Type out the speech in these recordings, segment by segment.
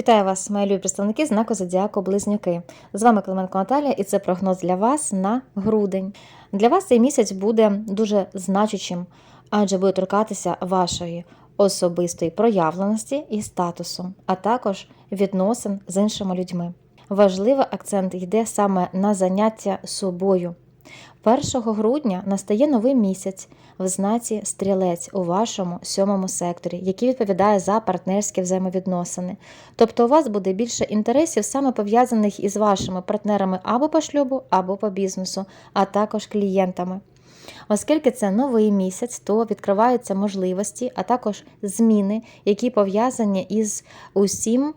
Вітаю вас, мої любі представники знаку Зодіаку Близнюки. З вами Клименко Наталія, і це прогноз для вас на грудень. Для вас цей місяць буде дуже значущим, адже буде торкатися вашої особистої проявленості і статусу, а також відносин з іншими людьми. Важливий акцент йде саме на заняття собою. 1 грудня настає новий місяць в знаці стрілець у вашому сьомому секторі, який відповідає за партнерські взаємовідносини. Тобто у вас буде більше інтересів саме пов'язаних із вашими партнерами або по шлюбу, або по бізнесу, а також клієнтами. Оскільки це новий місяць, то відкриваються можливості, а також зміни, які пов'язані із усім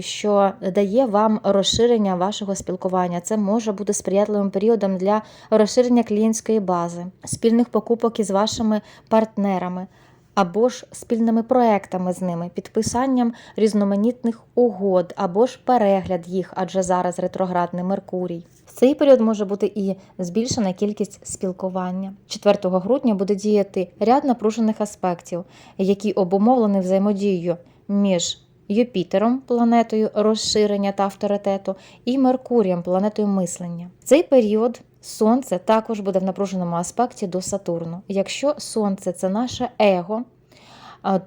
що дає вам розширення вашого спілкування. Це може бути сприятливим періодом для розширення клієнтської бази, спільних покупок із вашими партнерами. Або ж спільними проектами з ними, підписанням різноманітних угод, або ж перегляд їх, адже зараз ретроградний Меркурій. В цей період може бути і збільшена кількість спілкування. 4 грудня буде діяти ряд напружених аспектів, які обумовлені взаємодією між Юпітером, планетою розширення та авторитету, і Меркурієм, планетою мислення. Цей період Сонце також буде в напруженому аспекті до Сатурну. Якщо Сонце це наше его,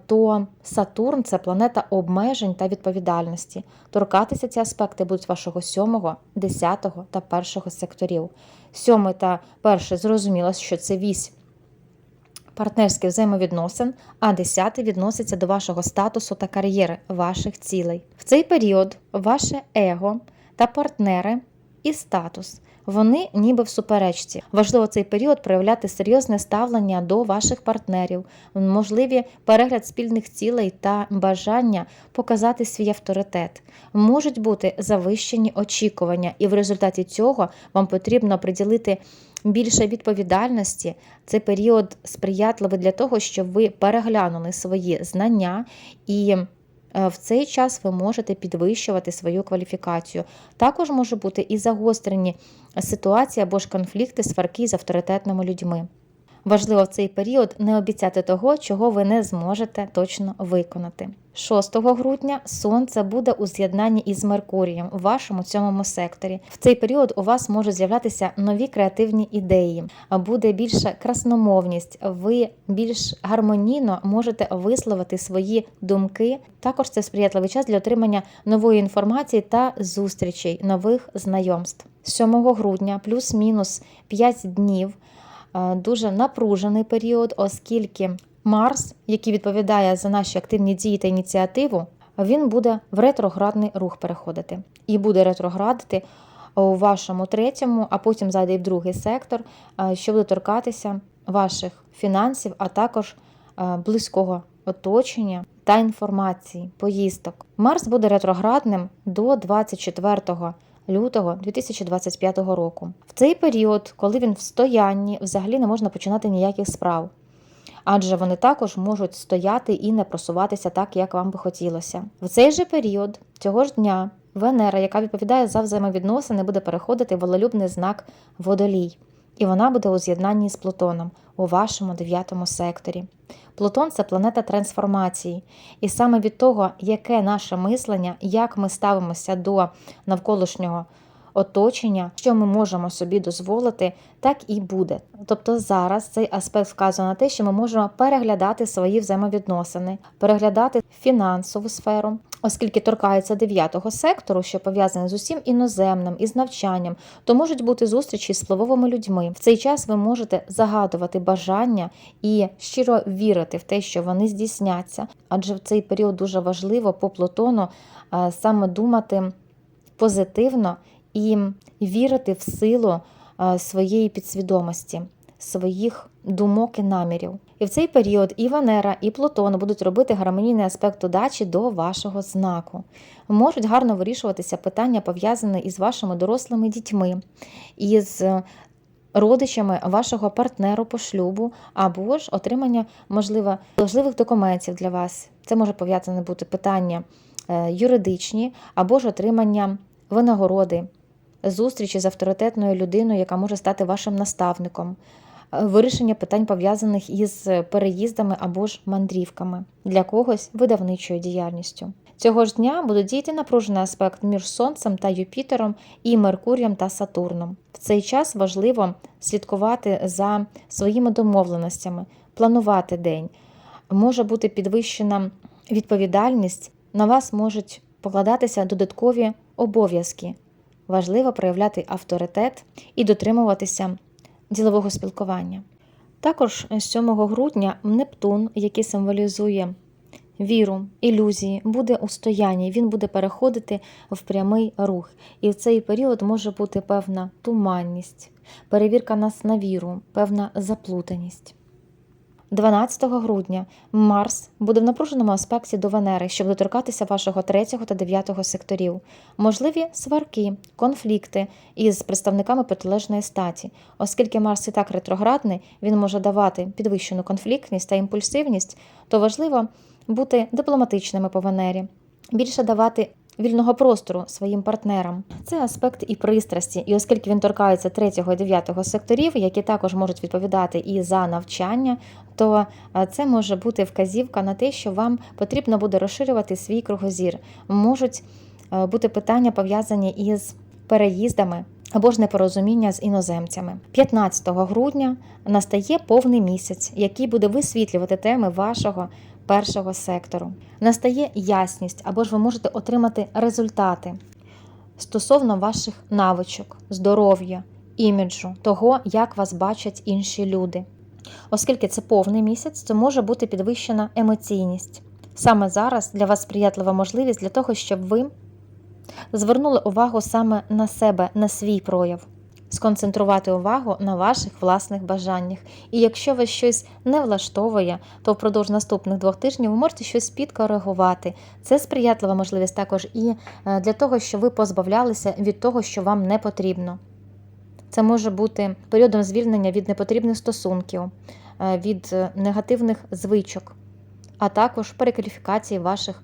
то Сатурн це планета обмежень та відповідальності. Торкатися ці аспекти будуть вашого 7, 10 та 1 секторів. Сьомий та перший зрозуміло, що це вісь партнерських взаємовідносин, а десятий відноситься до вашого статусу та кар'єри, ваших цілей. В цей період ваше его та партнери і статус. Вони ніби в суперечці. Важливо цей період проявляти серйозне ставлення до ваших партнерів, можливі перегляд спільних цілей та бажання показати свій авторитет. Можуть бути завищені очікування, і в результаті цього вам потрібно приділити більше відповідальності. Це період сприятливий для того, щоб ви переглянули свої знання і. е, В цей час ви можете підвищувати свою кваліфікацію. Також може бути і загострені ситуації або ж конфлікти, сварки з авторитетними людьми. Важливо в цей період не обіцяти того, чого ви не зможете точно виконати. 6 грудня сонце буде у з'єднанні із Меркурієм у вашому цьому секторі. В цей період у вас можуть з'являтися нові креативні ідеї, буде більша красномовність, ви більш гармонійно можете висловити свої думки. Також це сприятливий час для отримання нової інформації та зустрічей, нових знайомств. 7 грудня плюс-мінус 5 днів дуже напружений період, оскільки Марс, який відповідає за наші активні дії та ініціативу, він буде в ретроградний рух переходити і буде ретроградити у вашому третьому, а потім зайде і в другий сектор, е, що буде торкатися ваших фінансів, а також е, близького оточення та інформації, поїздок. Марс буде ретроградним до 24 лютого 2025 року. В цей період, коли він в стоянні, взагалі не можна починати ніяких справ. Адже вони також можуть стояти і не просуватися так, як вам би хотілося. В цей же період цього ж дня Венера, яка відповідає за взаємовідносини, буде переходити в волелюбний знак водолій, і вона буде у з'єднанні з Плутоном у вашому дев'ятому секторі. Плутон це планета трансформації, і саме від того, яке наше мислення, як ми ставимося до навколишнього оточення, що ми можемо собі дозволити, так і буде. Тобто зараз цей аспект вказує на те, що ми можемо переглядати свої взаємовідносини, переглядати фінансову сферу, оскільки торкається дев'ятого сектору, що пов'язаний з усім іноземним і з навчанням, то можуть бути зустрічі з впливовими людьми. В цей час ви можете загадувати бажання і щиро вірити в те, що вони здійсняться, адже в цей період дуже важливо по Плутону е, саме думати позитивно і вірити в силу е, своєї підсвідомості, своїх думок і намірів. І в цей період і Венера, і Плутон будуть робити гармонійний аспект удачі до вашого знаку. Можуть гарно вирішуватися питання, пов'язані із вашими дорослими дітьми, із родичами вашого партнеру по шлюбу, або ж отримання, можливо, важливих документів для вас. Це може пов'язане бути питання е, юридичні, або ж отримання винагороди, зустрічі з авторитетною людиною, яка може стати вашим наставником. е, вирішення питань пов'язаних із переїздами або ж мандрівками, для когось видавничою діяльністю. Цього ж дня буде діяти напружений аспект між Сонцем та Юпітером і Меркурієм та Сатурном. В цей час важливо слідкувати за своїми домовленостями, планувати день. Може бути підвищена відповідальність, на вас можуть покладатися додаткові обов'язки. Важливо проявляти авторитет і дотримуватися ділового спілкування. Також 7 грудня Нептун, який символізує віру, ілюзії, буде у стоянні, він буде переходити в прямий рух. І в цей період може бути певна туманність, перевірка нас на віру, певна заплутаність. 12 грудня Марс буде в напруженому аспекті до Венери, щоб доторкатися вашого 3 та 9 секторів. Можливі сварки, конфлікти із представниками протилежної статі. Оскільки Марс і так ретроградний, він може давати підвищену конфліктність та імпульсивність, то важливо бути дипломатичними по Венері, більше давати вільного простору своїм партнерам. Це аспект і пристрасті, і оскільки він торкається 3 і 9 секторів, які також можуть відповідати і за навчання, то е, це може бути вказівка на те, що вам потрібно буде розширювати свій кругозір. Можуть е, бути питання пов'язані із переїздами. Або ж непорозуміння з іноземцями. 15 грудня настає повний місяць, який буде висвітлювати теми вашого першого сектору. Настає ясність, або ж ви можете отримати результати стосовно ваших навичок, здоров'я, іміджу, того, як вас бачать інші люди. Оскільки це повний місяць, то може бути підвищена емоційність. Саме зараз для вас сприятлива можливість для того, щоб ви звернули увагу саме на себе, на свій прояв, сконцентрувати увагу на ваших власних бажаннях. І якщо вас щось не влаштовує, то впродовж наступних двох тижнів ви можете щось підкоригувати. Це сприятлива можливість також і е, для того, щоб ви позбавлялися від того, що вам не потрібно. Це може бути періодом звільнення від непотрібних стосунків, е, від е, негативних звичок, а також перекваліфікації ваших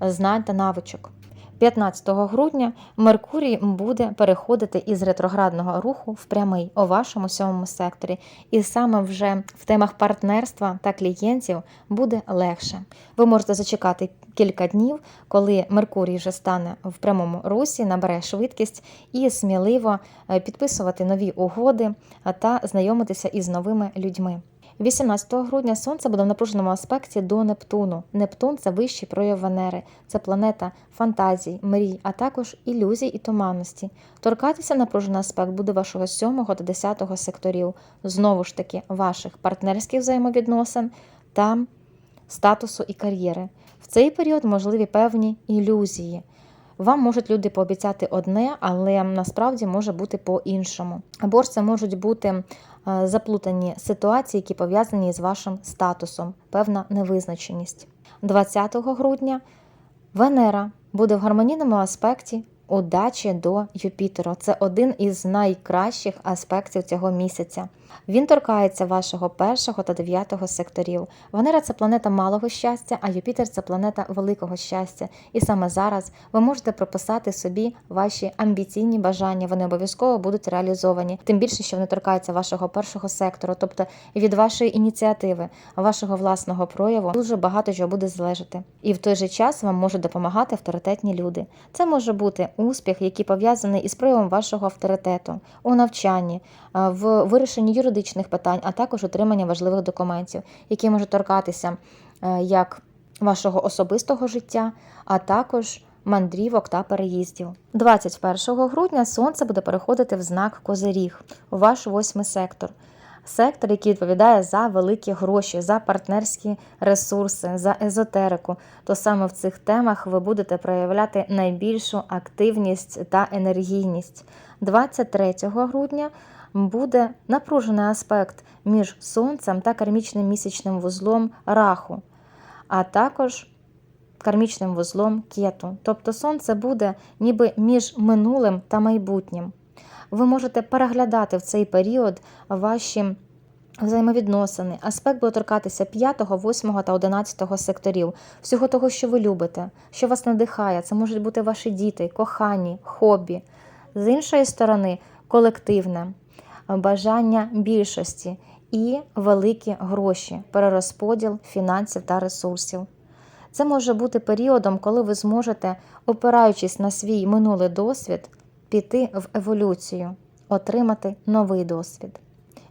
знань та навичок. 15 грудня Меркурій буде переходити із ретроградного руху в прямий у вашому сьомому секторі, і саме вже в темах партнерства та клієнтів буде легше. Ви можете зачекати кілька днів, коли Меркурій вже стане в прямому русі, набере швидкість і сміливо е, підписувати нові угоди та знайомитися із новими людьми. 18 грудня Сонце буде в напруженому аспекті до Нептуну. Нептун це вищий прояв Венери, це планета фантазій, мрій, а також ілюзій і туманності. Торкатися напружений аспект буде вашого 7 та 10 секторів, знову ж таки, ваших партнерських взаємовідносин та статусу і кар'єри. В цей період можливі певні ілюзії. Вам можуть люди пообіцяти одне, але насправді може бути по-іншому. Або ж це можуть бути заплутані ситуації, які пов'язані з вашим статусом, певна невизначеність. 20 грудня Венера буде в гармонійному аспекті удачі до Юпітера. Це один із найкращих аспектів цього місяця. Він торкається вашого першого та дев'ятого секторів. Венера це планета малого щастя, а Юпітер це планета великого щастя. І саме зараз ви можете прописати собі ваші амбіційні бажання. Вони обов'язково будуть реалізовані. Тим більше, що вони торкаються вашого першого сектору, тобто від вашої ініціативи, вашого власного прояву, дуже багато чого буде залежати. І в той же час вам можуть допомагати авторитетні люди. Це може бути успіх, який пов'язаний із проявом вашого авторитету у навчанні, в вирішенні юридичних питань, а також отримання важливих документів, які можуть торкатися е, як вашого особистого життя, а також мандрівок та переїздів. 21 грудня сонце буде переходити в знак Козиріг, у ваш восьмий сектор. Сектор, який відповідає за великі гроші, за партнерські ресурси, за езотерику, то саме в цих темах ви будете проявляти найбільшу активність та енергійність. 23 грудня буде напружений аспект між сонцем та кармічним місячним вузлом раху, а також кармічним вузлом кету. Тобто сонце буде ніби між минулим та майбутнім. Ви можете переглядати в цей період ваші взаємовідносини. Аспект буде торкатися 5, 8 та 11 секторів, всього того, що ви любите, що вас надихає. Це можуть бути ваші діти, кохані, хобі. З іншої сторони, колективне бажання більшості і великі гроші, перерозподіл фінансів та ресурсів. Це може бути періодом, коли ви зможете, опираючись на свій минулий досвід, піти в еволюцію, отримати новий досвід.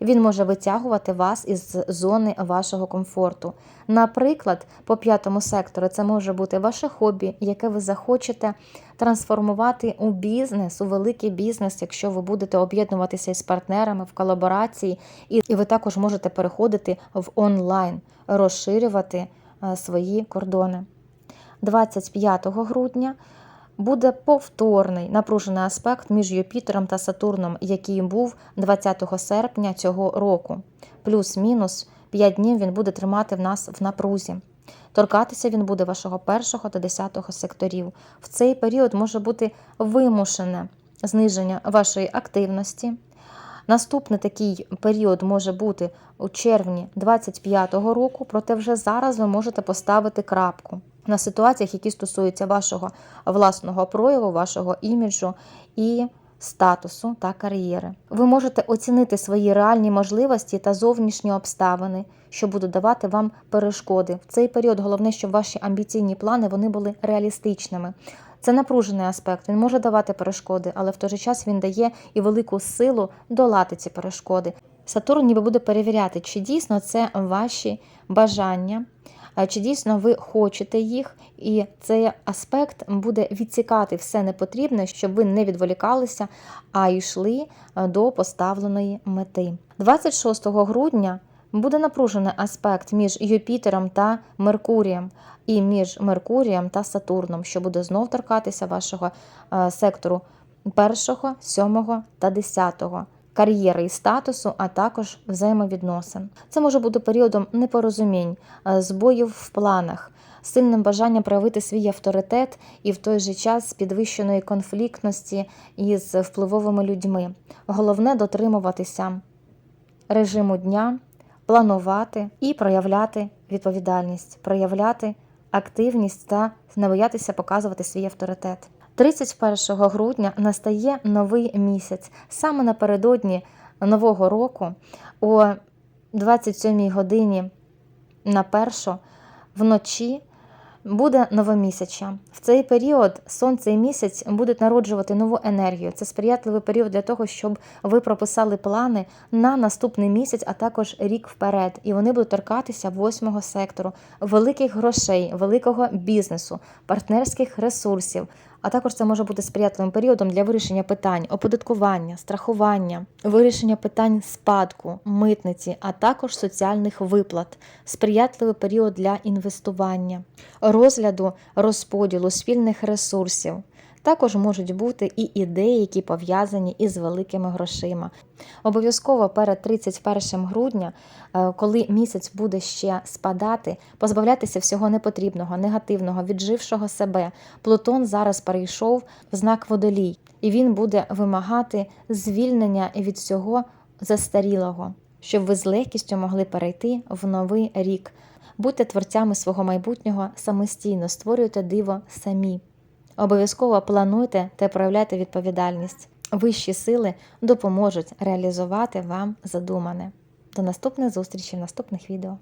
Він може витягувати вас із зони вашого комфорту. Наприклад, по п'ятому сектору це може бути ваше хобі, яке ви захочете трансформувати у бізнес, у великий бізнес, якщо ви будете об'єднуватися із партнерами в колаборації, і ви також можете переходити в онлайн, розширювати е, свої кордони. 25 грудня буде повторний напружений аспект між Юпітером та Сатурном, який був 20 серпня цього року. Плюс-мінус 5 днів він буде тримати в нас в напрузі. Торкатися він буде вашого першого та десятого секторів. В цей період може бути вимушене зниження вашої активності. Наступний такий період може бути у червні 25-го року, проте вже зараз ви можете поставити крапку на ситуаціях, які стосуються вашого власного прояву, вашого іміджу і статусу та кар'єри. Ви можете оцінити свої реальні можливості та зовнішні обставини, що будуть давати вам перешкоди. В цей період головне, щоб ваші амбіційні плани вони були реалістичними. Це напружений аспект, він може давати перешкоди, але в той же час він дає і велику силу долати ці перешкоди. Сатурн ніби буде перевіряти, чи дійсно це ваші бажання, чи дійсно ви хочете їх, і цей аспект буде відсікати все непотрібне, щоб ви не відволікалися, а йшли до поставленої мети. 26 грудня буде напружений аспект між Юпітером та Меркурієм, і між Меркурієм та Сатурном, що буде знов торкатися вашого сектору першого, сьомого та десятого. Кар'єри і статусу, а також взаємовідносин. Це може бути періодом непорозумінь, збоїв в планах, сильним бажанням проявити свій авторитет і в той же час підвищеної конфліктності із впливовими людьми. Головне дотримуватися режиму дня, планувати і проявляти відповідальність, проявляти активність та не боятися показувати свій авторитет. 31 грудня настає новий місяць. Саме напередодні Нового року, о 27 годині на першу вночі буде новомісяча. В цей період сонце і місяць будуть народжувати нову енергію. Це сприятливий період для того, щоб ви прописали плани на наступний місяць, а також рік вперед. І вони будуть торкатися восьмого сектору, великих грошей, великого бізнесу, партнерських ресурсів. А також це може бути сприятливим періодом для вирішення питань оподаткування, страхування, вирішення питань спадку, митниці, а також соціальних виплат, сприятливий період для інвестування, розгляду розподілу спільних ресурсів. Також можуть бути і ідеї, які пов'язані із великими грошима. Обов'язково перед 31 грудня, е, коли місяць буде ще спадати, позбавлятися всього непотрібного, негативного, віджившого себе. Плутон зараз перейшов в знак водолій, і він буде вимагати звільнення від всього застарілого, щоб ви з легкістю могли перейти в новий рік. Будьте творцями свого майбутнього самостійно, створюйте диво самі. Обов'язково плануйте та проявляйте відповідальність. Вищі сили допоможуть реалізувати вам задумане. До наступних зустрічей в наступних відео.